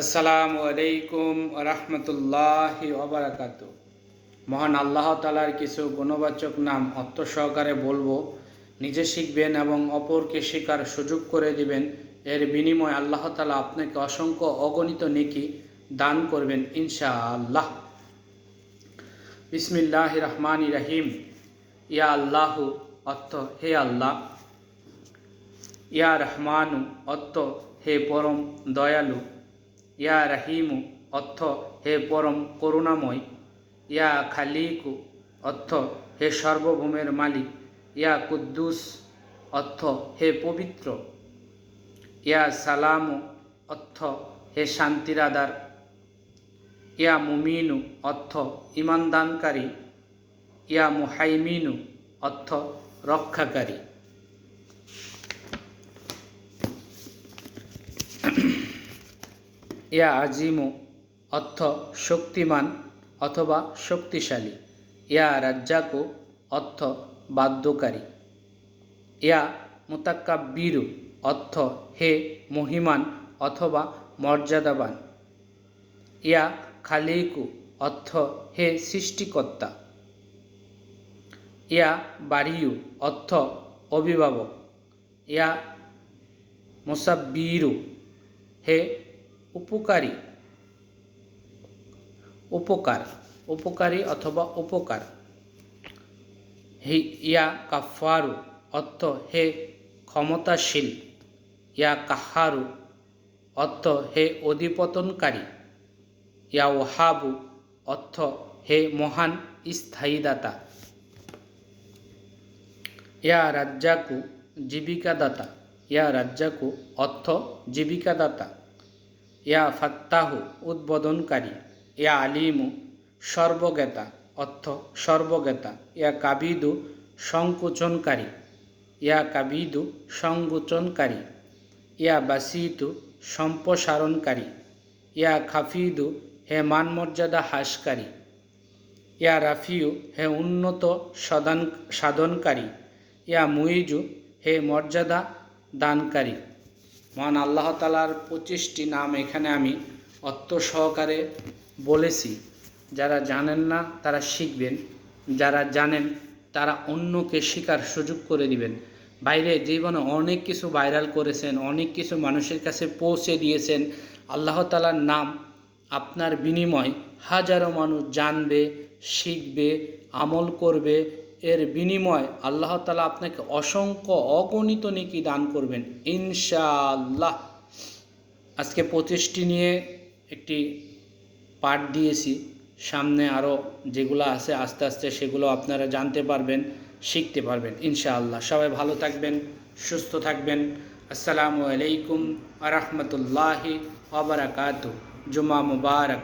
আসসালামু আলাইকুম রহমতুল্লাহ ওবরাকাত মহান আল্লাহ তালার কিছু গুণবাচক নাম অর্থ সহকারে বলব। নিজে শিখবেন এবং অপরকে শেখার সুযোগ করে দিবেন। এর বিনিময়ে আল্লাহ তালা আপনাকে অসংখ্য অগণিত নেকি দান করবেন ইনশা আল্লাহ বিসমিল্লাহ রহমান রাহিম। ইয়া আল্লাহ অর্থ হে আল্লাহ। ইয়া রহমানু অর্থ হে পরম দয়ালু। ইয়া রাহিমু অর্থ হে পরম করুণাময়। ইয়া খালিকু অর্থ হে সর্বভূমের মালিক। ইয়া কুদ্দুস অর্থ হে পবিত্র। ইয়া সালামু অর্থ হে শান্তির আদার ইয়া মুমিনু অর্থ ইমানদানকারী। ইয়া মুহাইমিনু অর্থ রক্ষাকারী। ইয়া আজিমু, অর্থ শক্তিমান অথবা শক্তিশালী। ইয়া রাজ্জাকু, অর্থ বাদ্যকারী ইয়া মুতাক্কাব্বিরু, অর্থ হে মহিমান অথবা মর্যাদাবান। ইয়া খালিকু, অর্থ হে সৃষ্টিকর্তা। ইয়া বাড়িউ অর্থ অভিভাবক। ইয়া মুসাব্বিরু, হে উপকারী। উপকার, উপকারী অথবা উপকার। হি, ইয়া কাফারু অর্থ হে ক্ষমতাশীল। ইয়া কাহারু, অর্থ হে অধিপতনকারী। ইয়া ওহাবু, অর্থ হে মহান স্থায়ীদাতা। ইয়া রাজ্জাকু, জীবিকাদাতা। ইয়া রাজ্জাকু, অর্থ জীবিকাদাতা। ইয়া ফাত্তাহু, উদ্বোধনকারী। ইয়া আলিমু, সর্বজ্ঞতা, অর্থ সর্বজ্ঞতা। ইয়া কাবিদু, সংকোচনকারী। ইয়া কাবিদু, সংকোচনকারী। ইয়া বাসিতু, সম্প্রসারণকারী। ইয়া খাফিদু, হে মান মর্যাদা হ্রাসকারী। ইয়া রাফিউ, হে উন্নত সদান সাধনকারী। ইয়া মুইজু হে মর্যাদা দানকারী। মহান আল্লাহ তালার পঁচিশটি নাম এখানে আমি অর্থ সহকারে বলেছি। যারা জানেন না, তারা শিখবেন। যারা জানেন, তারা অন্যকে শেখার সুযোগ করে দিবেন। বাইরে জীবনে অনেক কিছু ভাইরাল করেছেন, অনেক কিছু মানুষের কাছে পৌঁছে দিয়েছেন। আল্লাহ তালার নাম আপনার বিনিময় হাজারো মানুষ জানবে, শিখবে, আমল করবে এর বিনিময় আল্লাহ তালা আপনাকে অসংখ্য অগণিত নেকি দান করবেন, ইনশাআল্লাহ। আজকে পঁচিশটি নিয়ে একটি পাঠ দিয়েছি। সামনে আরও যেগুলো আছে আস্তে আস্তে সেগুলো আপনারা জানতে পারবেন, শিখতে পারবেন, ইনশাআল্লাহ। সবাই ভালো থাকবেন, সুস্থ থাকবেন। আসসালামু আলাইকুম আ রহমতুল্লাহি আবরাকাতু জুমা মুবারক।